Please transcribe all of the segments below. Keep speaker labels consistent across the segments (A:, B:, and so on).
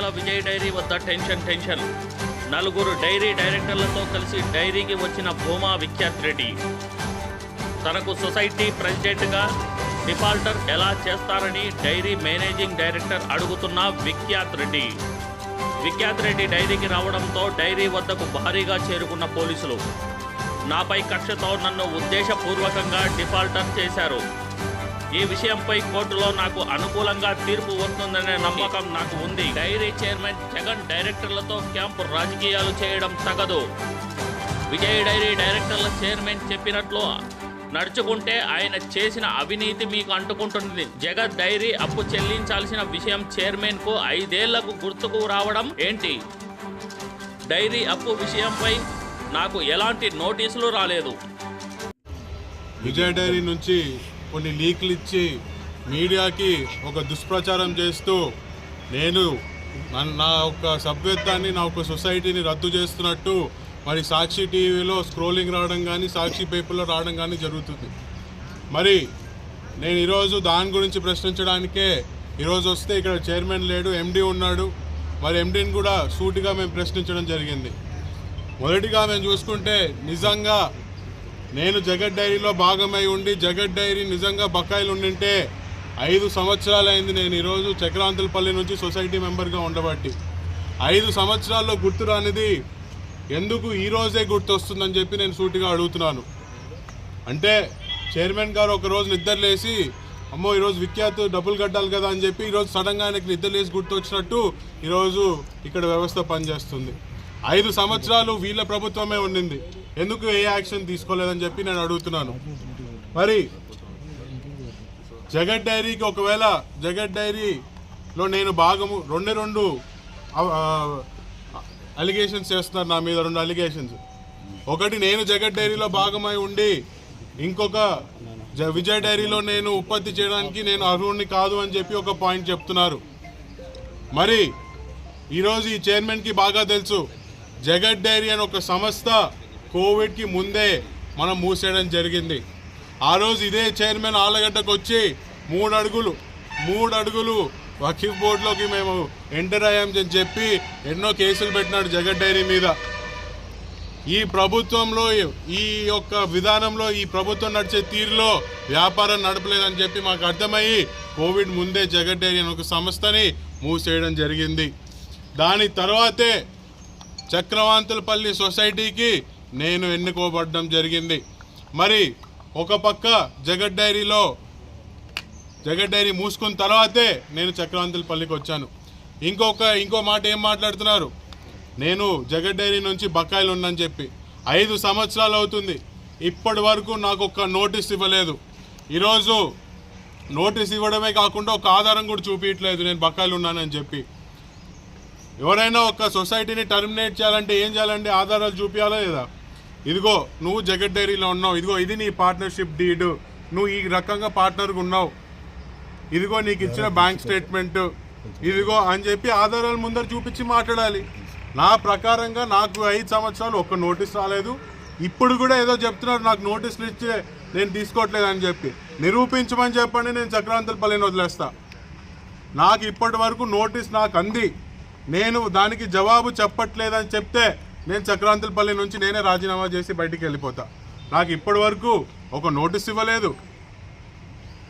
A: Mancherial Vijay dairy వద్ద tension tension. నలుగురు dairy డైరెక్టర్లతో కలిసి డైరీకి వచ్చిన భూమా విఖ్యాత్ రెడ్డి. తనకు సొసైటీ ప్రెసిడెంట్గా డిఫాల్టర్ ఎలా చేస్తారని డైరీ మేనేజింగ్ డైరెక్టర్ అడుగుతున్న విఖ్యాత్ రెడ్డి. విఖ్యాత్ రెడ్డి డైరీకి రావడంతో డైరీ వద్దకు భారీగా చేరుకున్న పోలీసులు. నాపై కక్షతో నన్ను ఉద్దేశపూర్వకంగా డిఫాల్టర్ చేశారు. ఈ విషయంపై కోర్టులో నాకు అనుకూలంగా తీర్పు వస్తుందనే నమ్మకం నాకు ఉంది. డైరీ చైర్మన్ జగన్ డైరెక్టర్లతో క్యాంపు రాజకీయాలు చేయడం తగదు. విజయ్ డైరీ డైరెక్టర్ల చైర్మన్ చెప్పినట్లు నడుచుకుంటే ఆయన చేసిన అవినీతి మీకు అంటుకుంటుంది. జగత్ డైరీ అప్పు చెల్లించాల్సిన విషయం చైర్మన్కు ఐదేళ్ళకు గుర్తుకు రావడం ఏంటి? డైరీ అప్పు విషయంపై నాకు ఎలాంటి నోటీసులు రాలేదు.
B: విజయ్ డైరీ నుంచి కొన్ని లీక్లు ఇచ్చి మీడియాకి ఒక దుష్ప్రచారం చేస్తూ నేను నన్- నా యొక్క సభ్యత్వాన్ని నా యొక్క సొసైటీని రద్దు చేస్తున్నట్టు మరి సాక్షి టీవీలో స్క్రోలింగ్ రావడం కానీ సాక్షి పేపర్లో రావడం కానీ జరుగుతుంది. మరి నేను ఈరోజు దాని గురించి ప్రశ్నించడానికే ఈరోజు వస్తే ఇక్కడ చైర్మన్ లేడు ఎండీ ఉన్నాడు. మరి ఎండీని కూడా సూటిగా మేము ప్రశ్నించడం జరిగింది. మొదటిగా మేము చూసుకుంటే నిజంగా నేను జగత్ డైరీలో భాగమై ఉండి జగత్ డైరీ నిజంగా బకాయిలు ఉండింటే ఐదు సంవత్సరాలైంది నేను ఈరోజు చక్రాంతులపల్లి నుంచి సొసైటీ మెంబర్గా ఉండబట్టి. ఐదు సంవత్సరాల్లో గుర్తు రానిది ఎందుకు ఈరోజే గుర్తొస్తుందని చెప్పి నేను సూటిగా అడుగుతున్నాను. అంటే చైర్మన్ గారు ఒక రోజు నిద్రలేసి అమ్మో ఈరోజు విఖ్యాత్ డబ్బులు కట్టాలి కదా అని చెప్పి ఈరోజు సడన్గా ఆయనకి నిద్రలేసి గుర్తొచ్చినట్టు ఈరోజు ఇక్కడ వ్యవస్థ పనిచేస్తుంది. ఐదు సంవత్సరాలు వీళ్ళ ప్రభుత్వమే ఉండింది. ఎందుకు ఏ యాక్షన్ తీసుకోలేదని చెప్పి నేను అడుగుతున్నాను. మరి జగత్ డైరీకి ఒకవేళ జగత్ డైరీలో నేను భాగము రెండు రెండు అలిగేషన్స్ చేస్తున్నారు నా మీద రెండు అలిగేషన్స్ ఒకటి నేను జగత్ డైరీలో భాగమై ఉండి ఇంకొక జ- విజయ్ డైరీలో నేను ఉత్పత్తి చేయడానికి నేను అర్హుడిని కాదు అని చెప్పి ఒక పాయింట్ చెప్తున్నారు. మరి ఈరోజు ఈ చైర్మన్కి బాగా తెలుసు. జగత్ డైరీ అని ఒక సంస్థ కోవిడ్కి ముందే మనం మూసేయడం జరిగింది. ఆ రోజు ఇదే చైర్మన్ ఆలగడ్డకు వచ్చి మూడు అడుగులు మూడు అడుగులు వకీఫ్ బోర్డులోకి మేము ఎంటర్ అయ్యామని చెప్పి ఎన్నో కేసులు పెట్టినాడు జగత్ డైరీ మీద. ఈ ప్రభుత్వంలో ఈ యొక్క విధానంలో ఈ ప్రభుత్వం నడిచే తీరులో వ్యాపారం నడపలేదని చెప్పి మాకు అర్థమయ్యి కోవిడ్ ముందే జగత్ డైరీ అనే ఒక సంస్థని మూసేయడం జరిగింది. దాని తర్వాతే చక్రవాంతులపల్లి సొసైటీకి నేను ఎన్నుకోబడడం జరిగింది. మరి ఒక పక్క జగడ్ డైరీలో జగడ్ డైరీ మూసుకున్న తర్వాతే నేను చక్రవాంతులపల్లికి వచ్చాను. ఇంకొక ఇంకో మాట ఏం మాట్లాడుతున్నారు? నేను జగడ్ డైరీ నుంచి బకాయిలు ఉన్నాను చెప్పి. ఐదు సంవత్సరాలు అవుతుంది. ఇప్పటి వరకు నాకు ఒక నోటీస్ ఇవ్వలేదు. ఈరోజు నోటీస్ ఇవ్వడమే కాకుండా ఒక ఆధారం కూడా చూపించట్లేదు నేను బకాయిలు ఉన్నానని చెప్పి. ఎవరైనా ఒక సొసైటీని టర్మినేట్ చేయాలంటే ఏం చేయాలంటే ఆధారాలు చూపించాలా లేదా? ఇదిగో నువ్వు జగట్ డైరీలో ఉన్నావు. ఇదిగో ఇది నీ పార్ట్నర్షిప్ డీడ్ నువ్వు ఈ రకంగా పార్ట్నర్గా ఉన్నావు. ఇదిగో నీకు ఇచ్చిన బ్యాంక్ స్టేట్మెంట్ ఇదిగో అని చెప్పి ఆధారాలు ముందర చూపించి మాట్లాడాలి. నా ప్రకారంగా నాకు ఐదు సంవత్సరాలు ఒక్క నోటీస్ రాలేదు. ఇప్పుడు కూడా ఏదో చెప్తున్నారు నాకు నోటీసులు ఇచ్చే నేను తీసుకోవట్లేదు అని చెప్పి. నిరూపించమని చెప్పండి నేను చక్రాంతలపల్లిని వదిలేస్తా. నాకు ఇప్పటి వరకు నోటీస్ నాకు అంది. నేను దానికి జవాబు చెప్పట్లేదని చెప్తే నేను చక్రాంతులపల్లి నుంచి నేనే రాజీనామా చేసి బయటికి వెళ్ళిపోతా. నాకు ఇప్పటి వరకు ఒక నోటీస్ ఇవ్వలేదు.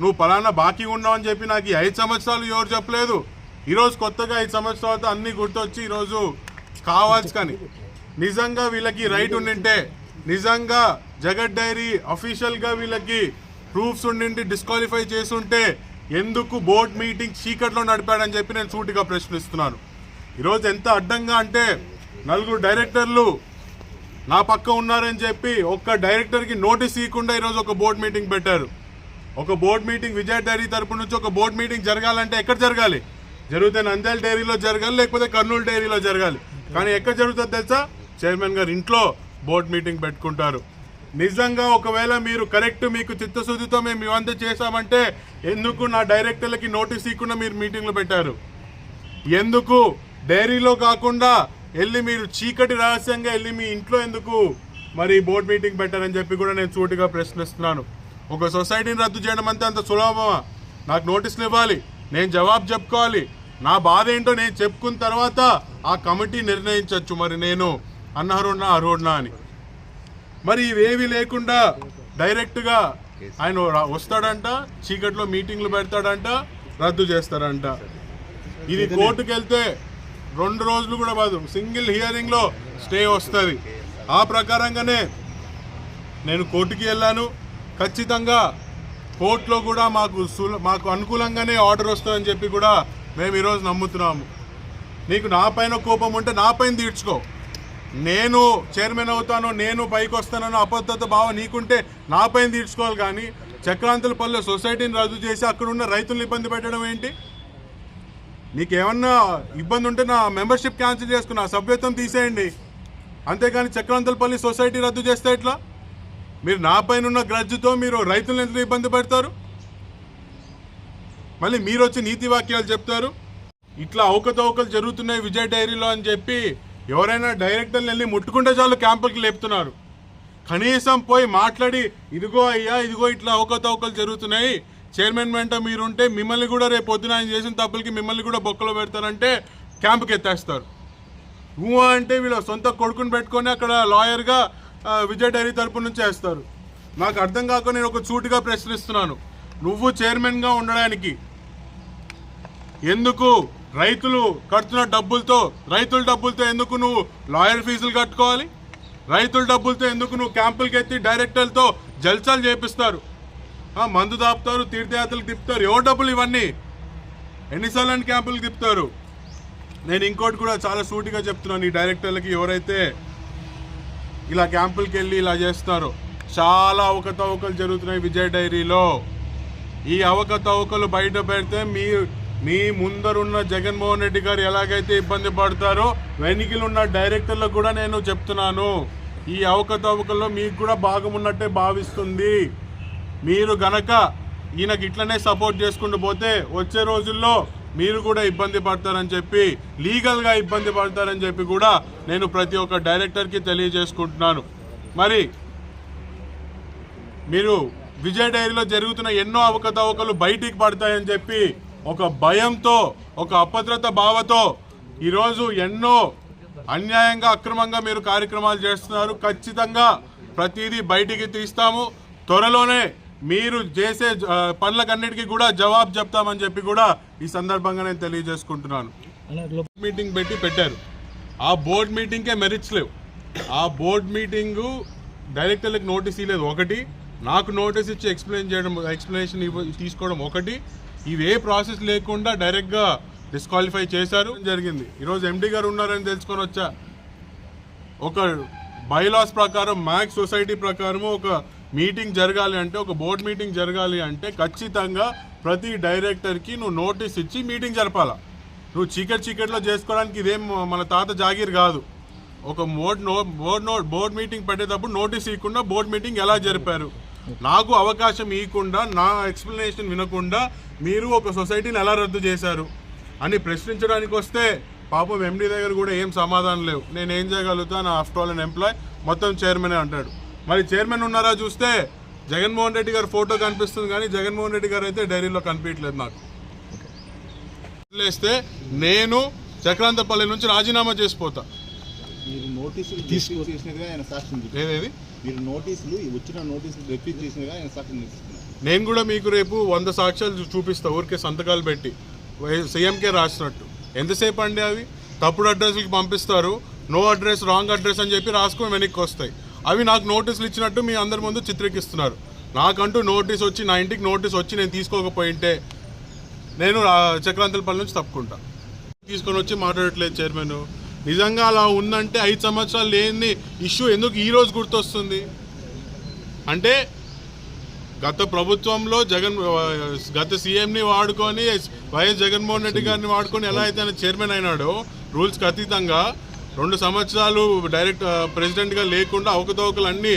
B: నువ్వు పలానా బాకీ ఉన్నావు అని చెప్పి నాకు ఐదు సంవత్సరాలు ఎవరు చెప్పలేదు. ఈరోజు కొత్తగా ఐదు సంవత్సరాలతో అన్నీ గుర్తొచ్చి ఈరోజు కావాల్సి కానీ. నిజంగా వీళ్ళకి రైట్ ఉండింటే నిజంగా జగత్ డైరీ అఫీషియల్గా వీళ్ళకి ప్రూఫ్స్ ఉండింటి డిస్క్వాలిఫై చేసుంటే ఎందుకు బోర్డ్ మీటింగ్ చీకట్లో నడిపాడని చెప్పి నేను సూటిగా ప్రశ్నిస్తున్నాను. ఈరోజు ఎంత అడ్డంగా అంటే నలుగురు డైరెక్టర్లు నా పక్క ఉన్నారని చెప్పి ఒక్క డైరెక్టర్కి నోటీస్ ఇవ్వకుండా ఈరోజు ఒక బోర్డ్ మీటింగ్ పెట్టారు. ఒక బోర్డ్ మీటింగ్ విజయ్ డైరీ తరపు నుంచి ఒక బోర్డ్ మీటింగ్ జరగాలంటే ఎక్కడ జరగాలి? జరిగితే నంద్యాల డైరీలో జరగాలి లేకపోతే కర్నూలు డైరీలో జరగాలి. కానీ ఎక్కడ జరుగుతుంది తెలుసా? చైర్మన్ గారు ఇంట్లో బోర్డ్ మీటింగ్ పెట్టుకుంటారు. నిజంగా ఒకవేళ మీరు కరెక్ట్ మీకు చిత్తశుద్ధితో మేము ఇవంతా చేశామంటే ఎందుకు నా డైరెక్టర్లకి నోటీస్ ఇవ్వకుండా మీరు మీటింగ్లు పెట్టారు? ఎందుకు? డైరీలో కాకుండా వెళ్ళి మీరు చీకటి రహస్యంగా వెళ్ళి మీ ఇంట్లో ఎందుకు మరి బోర్డ్ మీటింగ్ పెట్టారని చెప్పి కూడా నేను సూటిగా ప్రశ్నిస్తున్నాను. ఒక సొసైటీని రద్దు చేయడం అంతే అంత సులభమా? నాకు నోటీసులు ఇవ్వాలి. నేను జవాబు చెప్పుకోవాలి. నా బాధ ఏంటో నేను చెప్పుకున్న తర్వాత ఆ కమిటీ నిర్ణయించవచ్చు మరి నేను. అనర్హుడినా అర్హుడినా అని. మరి ఇవేవి లేకుండా డైరెక్ట్గా ఆయన వస్తాడంట చీకట్లో మీటింగ్లు పెడతాడంట రద్దు చేస్తారంట. ఇది కోర్టుకు వెళ్తే రెండు రోజులు కూడా కాదు సింగిల్ హియరింగ్లో స్టే వస్తుంది. ఆ ప్రకారంగానే నేను కోర్టుకి వెళ్ళాను. ఖచ్చితంగా కోర్టులో కూడా మాకు మాకు అనుకూలంగానే ఆర్డర్ వస్తుందని చెప్పి కూడా మేము ఈరోజు నమ్ముతున్నాము. నీకు నా పైన కోపం ఉంటే నా పైన తీర్చుకో. నేను చైర్మన్ అవుతాను నేను పైకి వస్తానన్న అబద్ధత భావం నీకుంటే నా పైన తీర్చుకోవాలి కానీ చక్రాంతుల పల్లె సొసైటీని రద్దు చేసి అక్కడ ఉన్న రైతులను ఇబ్బంది పెట్టడం ఏంటి? నీకేమన్నా ఇబ్బంది ఉంటే నా మెంబర్షిప్ క్యాన్సిల్ చేసుకున్న సభ్యత్వం తీసేయండి. అంతేకాని చక్రాంతలపల్లి సొసైటీ రద్దు చేస్తే ఎట్లా? మీరు నా పైన ఉన్న గ్రజ్జుతో మీరు రైతులను ఎంత ఇబ్బంది పెడతారు? మళ్ళీ మీరు వచ్చి నీతి వాక్యాలు చెప్తారు? ఇట్లా అవకతవకలు జరుగుతున్నాయి విజయ్ డైరీలో అని చెప్పి ఎవరైనా డైరెక్టర్లు వెళ్ళి ముట్టుకుంటే చాలు క్యాంపులకి లేపుతున్నారు. కనీసం పోయి మాట్లాడి ఇదిగో అయ్యా ఇదిగో ఇట్లా అవకతవకలు జరుగుతున్నాయి చైర్మన్ వెంట మీరుంటే మిమ్మల్ని కూడా రేపు పొద్దున ఆయన చేసిన తప్పులకి మిమ్మల్ని కూడా బొక్కలో పెడతారంటే క్యాంప్కి ఎత్తేస్తారు. ఊ అంటే వీళ్ళ సొంత కొడుకుని పెట్టుకొని అక్కడ లాయర్గా విజయ్ డైరీ తరపు నుంచి వేస్తారు. నాకు అర్థం కాక నేను ఒక చూటుగా ప్రశ్నిస్తున్నాను. నువ్వు చైర్మన్గా ఉండడానికి ఎందుకు రైతులు కడుతున్న డబ్బులతో రైతుల డబ్బులతో ఎందుకు నువ్వు లాయర్ ఫీజులు కట్టుకోవాలి? రైతుల డబ్బులతో ఎందుకు నువ్వు క్యాంపులకి ఎత్తి డైరెక్టర్లతో జల్సాలు చేపిస్తారు? మందు దాపుతారు తీర్థయాత్రలు తిప్పుతారు. ఎవరు డబ్బులు ఇవన్నీ ఎన్నిసార్లు అని క్యాంపులు తిప్పుతారు? నేను ఇంకోటి కూడా చాలా సూటిగా చెప్తున్నాను. ఈ డైరెక్టర్లకి ఎవరైతే ఇలా క్యాంపులకి వెళ్ళి ఇలా చేస్తారో చాలా అవకతవకలు జరుగుతున్నాయి విజయ్ డైరీలో. ఈ అవకతవకలు బయట పెడితే మీ మీ ముందరున్న జగన్మోహన్ రెడ్డి గారు ఎలాగైతే ఇబ్బంది పడతారో వెనికిలు ఉన్న డైరెక్టర్లకు కూడా నేను చెప్తున్నాను. ఈ అవకతవకల్లో మీకు కూడా భాగం ఉన్నట్టే భావిస్తుంది. మీరు గనక ఈయనకి ఇట్లనే సపోర్ట్ చేసుకుంటూ పోతే వచ్చే రోజుల్లో మీరు కూడా ఇబ్బంది పడతారని చెప్పి లీగల్గా ఇబ్బంది పడతారని చెప్పి కూడా నేను ప్రతి ఒక్క డైరెక్టర్కి తెలియజేసుకుంటున్నాను. మరి మీరు విజయ్ డైరీలో జరుగుతున్న ఎన్నో అవకతవకలు బయటికి పడతాయని చెప్పి ఒక భయంతో ఒక అభద్రత భావతో ఈరోజు ఎన్నో అన్యాయంగా అక్రమంగా మీరు కార్యక్రమాలు చేస్తున్నారు. ఖచ్చితంగా ప్రతిదీ బయటికి తీస్తాము. త్వరలోనే మీరు చేసే పనులకన్నిటికీ కూడా జవాబు చెప్తామని చెప్పి కూడా ఈ సందర్భంగా నేను తెలియజేసుకుంటున్నాను. మీటింగ్ పెట్టి పెట్టారు. ఆ బోర్డ్ మీటింగ్కే మెరిట్స్ లేవు. ఆ బోర్డ్ మీటింగు డైరెక్టర్లకు నోటీస్ ఇవ్వలేదు. ఒకటి నాకు నోటీస్ ఇచ్చి ఎక్స్ప్లెయిన్ చేయడం ఎక్స్ప్లెనేషన్ ఇవ్వ తీసుకోవడం ఒకటి. ఇవి ఏ ప్రాసెస్ లేకుండా డైరెక్ట్గా డిస్క్వాలిఫై చేశారు. జరిగింది? ఈరోజు ఎండి గారు ఉన్నారని తెలుసుకొని వచ్చా. ఒక బైలాస్ ప్రకారం మ్యాక్స్ సొసైటీ ప్రకారం ఒక మీటింగ్ జరగాలి అంటే ఒక బోర్డ్ మీటింగ్ జరగాలి అంటే ఖచ్చితంగా ప్రతి డైరెక్టర్కి నువ్వు నోటీస్ ఇచ్చి మీటింగ్ జరపాలా. నువ్వు చీకటి చికెట్లో చేసుకోవడానికి ఇదేం మన తాత జాగీర్ కాదు. ఒక board no board no board meeting పెట్టేటప్పుడు నోటీస్ ఇవ్వకుండా బోర్డ్ మీటింగ్ ఎలా జరిపారు? నాకు అవకాశం ఇవ్వకుండా నా ఎక్స్ప్లెనేషన్ వినకుండా మీరు ఒక సొసైటీని ఎలా రద్దు చేశారు? అని ప్రశ్నించడానికి వస్తే పాపం ఎండి దగ్గర కూడా ఏం సమాధానం లేవు. నేను ఏం చేయగలుగుతా? నా ఆఫ్టర్ ఆల్ అండ్ ఎంప్లాయ్ మొత్తం చైర్మనే అంటాడు. మరి చైర్మన్ ఉన్నారా చూస్తే జగన్మోహన్ రెడ్డి గారి ఫోటో కనిపిస్తుంది కానీ జగన్మోహన్ రెడ్డి గారు అయితే డైరీలో కనిపించలేదు నాకు. వదిలేస్తే నేను చక్రాంతపల్లి నుంచి రాజీనామా చేసిపోతా
C: మీరు నోటీసులు రిఫ్యూజ్ చేసినదిగా ఆయన సాక్ష్యం చెప్తున్నారు.
B: ఏదేది?
C: మీరు నోటీసులు ఈ వచ్చిన నోటీసులు రిఫ్యూజ్ చేసినదిగా ఆయన సాక్ష్యం చెప్తున్నారు
B: నేను కూడా మీకు రేపు వంద సాక్ష్యాలు చూపిస్తా ఊరికే సంతకాలు పెట్టి. సీఎంకే రాసినట్టు. ఎంతసేపు అండి అవి? తప్పుడు అడ్రస్కి పంపిస్తారు. నో అడ్రస్ రాంగ్ అడ్రస్ అని చెప్పి రాసుకొని వెనక్కి వస్తాయి. అవి నాకు నోటీసులు ఇచ్చినట్టు మీ అందరి ముందు చిత్రీకరిస్తున్నారు. నాకంటూ నోటీస్ వచ్చి నా ఇంటికి నోటీస్ వచ్చి నేను తీసుకోకపోయింటే నేను చక్రాంతలపల్లి నుంచి తప్పుకుంటా. తీసుకొని వచ్చి మాట్లాడట్లేదు చైర్మన్. నిజంగా అలా ఉందంటే ఐదు సంవత్సరాలు లేని ఇష్యూ ఎందుకు ఈరోజు గుర్తొస్తుంది? అంటే గత ప్రభుత్వంలో జగన్ గత సీఎంని వాడుకొని వైఎస్ జగన్మోహన్ రెడ్డి గారిని వాడుకొని ఎలా అయితే ఆయన చైర్మన్ అయినాడో రూల్స్కి అతీతంగా రెండు సంవత్సరాలు డైరెక్ట్ ప్రెసిడెంట్గా లేకుండా అవకతవకలు అన్నీ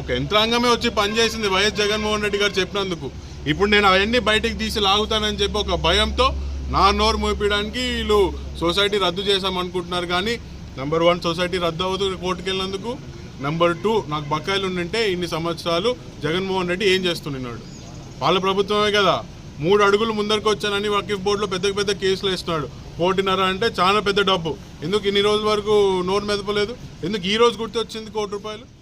B: ఒక యంత్రాంగమే వచ్చి పనిచేసింది వైఎస్ జగన్మోహన్ రెడ్డి గారు చెప్పినందుకు. ఇప్పుడు నేను అవన్నీ బయటికి తీసి లాగుతానని చెప్పి ఒక భయంతో నా నోరు మోపించడానికి వీళ్ళు సొసైటీ రద్దు చేశామనుకుంటున్నారు కానీ నెంబర్ వన్ సొసైటీ రద్దు అవుతుంది కోర్టుకు వెళ్ళినందుకు నెంబర్ టూ నాకు బకాయిలు ఉండింటే ఇన్ని సంవత్సరాలు జగన్మోహన్ రెడ్డి ఏం చేస్తున్నాడు వాళ్ళ ప్రభుత్వమే కదా. మూడు అడుగులు ముందరికి వచ్చానని వకీఫ్ బోర్డులో పెద్ద పెద్ద కేసులు వేస్తున్నాడు. కోటిన్నర అంటే చాలా పెద్ద డబ్బు. ఎందుకు ఇన్ని రోజుల వరకు నోరు మెదపలేదు? ఎందుకు ఈ రోజు గుర్తొచ్చింది కోటి రూపాయలు?